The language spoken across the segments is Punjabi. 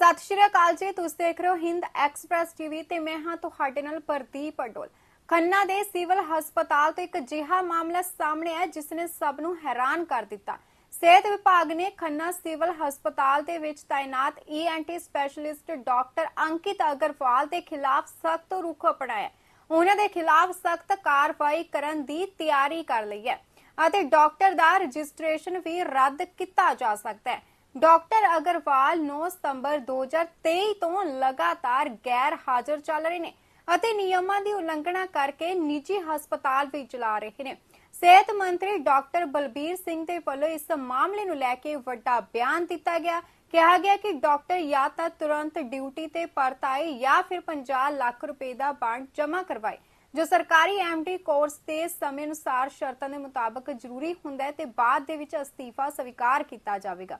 ਸਤਿ ਸ਼੍ਰੀ ਅਕਾਲ ਜੀ, ਤੁਸੀਂ ਦੇਖ ਰਹੇ ਹੋ ਹਿੰਦ ਐਕਸਪ੍ਰੈਸ ਟੀਵੀ ਤੇ ਮੈਂ ਹਾਂ ਤੁਹਾਡੇ ਨਾਲ ਪ੍ਰਦੀਪ ਅਡੋਲ। ਖੰਨਾ ਦੇ ਸਿਵਲ ਹਸਪਤਾਲ ਤੋਂ ਇੱਕ ਅਜਿਹਾ ਮਾਮਲਾ ਸਾਹਮਣੇ ਆਇਆ ਜਿਸ ਨੇ ਸਭ ਨੂੰ ਹੈਰਾਨ ਕਰ ਦਿੱਤਾ। ਸਿਹਤ ਵਿਭਾਗ ਨੇ ਖੰਨਾ ਸਿਵਲ ਹਸਪਤਾਲ ਦੇ ਵਿੱਚ ਤਾਇਨਾਤ ENT specialist doctor Ankit Agarwal ਦੇ ਖਿਲਾਫ ਸਖਤ ਰੁਖ ਅਪਣਾਇਆ। ਉਹਨਾਂ ਦੇ ਖਿਲਾਫ ਸਖਤ ਕਾਰਵਾਈ ਕਰਨ ਦੀ ਤਿਆਰੀ ਕਰ ਲਈ ਹੈ ਅਤੇ ਡਾਕਟਰ ਦਾ ਰਜਿਸਟ੍ਰੇਸ਼ਨ ਵੀ ਰੱਦ ਕੀਤਾ ਜਾ ਸਕਦਾ ਹੈ। ਡਾਕਟਰ ਅਗਰਵਾਲ 9 ਸਤੰਬਰ 2023 ਤੋਂ ਲਗਾਤਾਰ ਗੈਰ ਹਾਜ਼ਰ ਚੱਲ ਰਹੇ ਨੇ ਅਤੇ ਨਿਯਮਾਂ ਦੀ ਉਲੰਘਣਾ ਕਰਕੇ ਨਿੱਜੀ ਹਸਪਤਾਲ ਵੀ ਚਲਾ ਰਹੇ ਨੇ। ਸਿਹਤ ਮੰਤਰੀ ਡਾਕਟਰ ਬਲਬੀਰ ਸਿੰਘ ਦੇ ਵੱਲੋਂ ਇਸ ਮਾਮਲੇ ਨੂੰ ਲੈ ਕੇ ਵੱਡਾ ਬਿਆਨ ਦਿੱਤਾ ਗਿਆ। ਕਿਹਾ ਗਿਆ ਕਿ ਡਾਕਟਰ ਜਾਂ ਤਾਂ ਤੁਰੰਤ ਡਿਊਟੀ ਤੇ ਪਰਤ ਆਏ ਜਾਂ ਫਿਰ 50 ਲੱਖ ਰੁਪਏ ਦਾ ਬਾਂਡ ਜਮ੍ਹਾਂ ਕਰਵਾਏ। ਜੋ ਸਰਕਾਰੀ ਐਮਡੀ ਕੋਰਸ ਦੇ ਸਮੇਂ ਅਨੁਸਾਰ ਸ਼ਰਤਾਂ ਦੇ ਮੁਤਾਬਕ ਜ਼ਰੂਰੀ ਹੁੰਦਾ ਹੈ ਤੇ ਬਾਅਦ ਦੇ ਵਿੱਚ ਅਸਤੀਫਾ ਸਵੀਕਾਰ ਕੀਤਾ ਜਾਵੇਗਾ।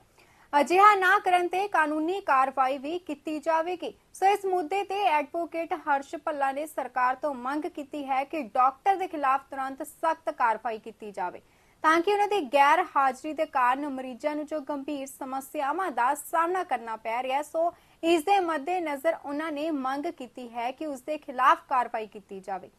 ਅਜਿਹਾ ਨਾ ਕਰਨ ਤੇ ਕਾਨੂੰਨੀ ਕਾਰਵਾਈ ਵੀ ਕੀਤੀ ਜਾਵੇਗੀ। ਸੋ ਇਸ ਮੁੱਦੇ ਤੇ ਐਡਵੋਕੇਟ ਹਰਸ਼ ਭੱਲਾ ਨੇ ਸਰਕਾਰ ਤੋਂ ਮੰਗ ਕੀਤੀ ਹੈ ਕਿ ਡਾਕਟਰ ਦੇ ਖਿਲਾਫ ਤੁਰੰਤ ਸਖਤ ਕਾਰਵਾਈ ਕੀਤੀ ਜਾਵੇ, ਤਾਂ ਕਿ ਉਹਨਾਂ ਦੀ ਗੈਰ ਹਾਜ਼ਰੀ ਦੇ ਕਾਰਨ ਮਰੀਜ਼ਾਂ ਨੂੰ ਜੋ ਗੰਭੀਰ ਸਮੱਸਿਆਵਾਂ ਦਾ ਸਾਹਮਣਾ ਕਰਨਾ ਪੈ ਰਿਹਾ ਸੋ ਇਸ ਦੇ ਮੱਦੇ ਨਜ਼ਰ ਉਹਨਾਂ ਨੇ ਮੰਗ ਕੀਤੀ ਹੈ ਕਿ ਉਸ ਦੇ ਖਿਲਾਫ ਕਾਰਵਾਈ ਕੀਤੀ ਜਾਵੇ।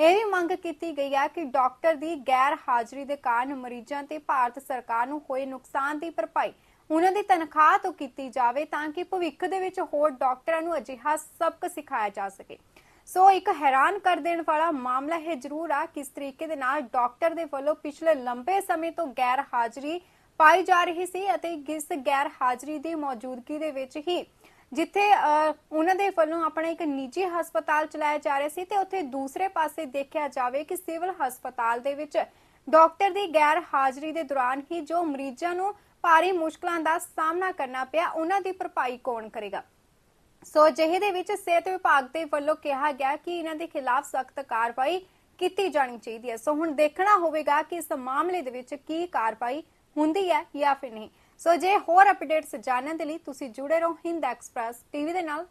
ਇਹ ਵੀ ਮੰਗ ਕੀਤੀ ਗਈ ਹੈ ਕਿ ਡਾਕਟਰ ਦੀ ਗੈਰ ਹਾਜ਼ਰੀ ਦੇ ਕਾਰਨ ਮਰੀਜ਼ਾਂ ਤੇ ਭਾਰਤ ਸਰਕਾਰ ਨੂੰ ਹੋਏ ਨੁਕਸਾਨ ਦੀ ਭਰਪਾਈ ਉਹਨਾਂ ਦੀ ਤਨਖਾਹ ਤੋਂ ਕੀਤੀ ਜਾਵੇ ਤਾਂ ਕਿ ਭਵਿੱਖ ਦੇ ਵਿੱਚ ਹੋਰ ਡਾਕਟਰਾਂ ਨੂੰ ਅਜਿਹਾ ਸਬਕ ਸਿਖਾਇਆ ਜਾ ਸਕੇ। ਸੋ ਇੱਕ ਹੈਰਾਨ ਕਰ ਦੇਣ ਵਾਲਾ ਮਾਮਲਾ ਹੈ ਜ਼ਰੂਰ ਆ ਕਿਸ ਤਰੀਕੇ ਦੇ ਨਾਲ ਡਾਕਟਰ ਦੇ ਵੱਲੋਂ ਪਿਛਲੇ ਲੰਬੇ ਸਮੇਂ ਤੋਂ ਗੈਰ ਹਾਜ਼ਰੀ ਪਾਈ ਜਾ ਰਹੀ ਸੀ ਅਤੇ ਇਸ ਗੈਰ ਹਾਜ਼ਰੀ ਦੀ ਮੌਜੂਦਗੀ ਦੇ ਵਿੱਚ ਹੀ ਜਿੱਥੇ ਅਹ, ਉਹਨਾਂ ਦੇ ਵੱਲੋਂ ਆਪਣਾ ਇੱਕ ਨਿੱਜੀ ਹਸਪਤਾਲ ਚਲਾਇਆ ਜਾ ਰਿਹਾ ਸੀ ਤੇ ਉੱਥੇ ਦੂਸਰੇ ਪਾਸੇ ਦੇਖਿਆ ਜਾਵੇ ਕਿ ਸਿਵਲ ਹਸਪਤਾਲ ਦੇ ਵਿੱਚ ਡਾਕਟਰ ਦੀ ਗੈਰ ਹਾਜ਼ਰੀ ਦੇ ਦੌਰਾਨ ਹੀ ਜੋ ਮਰੀਜ਼ਾਂ ਨੂੰ ਭਾਰੀ ਮੁਸ਼ਕਲਾਂ ਦਾ ਸਾਹਮਣਾ ਕਰਨਾ ਪਿਆ, ਉਹਨਾਂ ਦੀ ਭਰਪਾਈ ਕੌਣ ਕਰੇਗਾ? ਸੋ ਅਜਿਹੇ ਦੇ ਵਿੱਚ ਸਿਹਤ ਵਿਭਾਗ ਦੇ ਵੱਲੋਂ ਕਿਹਾ ਗਿਆ ਕਿ ਇਹਨਾਂ ਦੇ ਖਿਲਾਫ ਸਖਤ ਕਾਰਵਾਈ ਕੀਤੀ ਜਾਣੀ ਚਾਹੀਦੀ ਹੈ। ਸੋ ਹੁਣ ਦੇਖਣਾ ਹੋਵੇਗਾ ਕਿ ਇਸ ਮਾਮਲੇ ਦੇ ਵਿੱਚ ਕੀ ਕਾਰਵਾਈ ਹੁੰਦੀ ਹੈ ਜਾਂ ਫਿਰ ਨਹੀਂ। ਸੋ ਜੇ ਹੋਰ ਅਪਡੇਟਸ ਜਾਣਨ ਦੇ ਲਈ ਤੁਸੀਂ ਜੁੜੇ ਰਹੋ ਹਿੰਦ ਐਕਸਪ੍ਰੈਸ ਟੀਵੀ ਦੇ ਨਾਲ।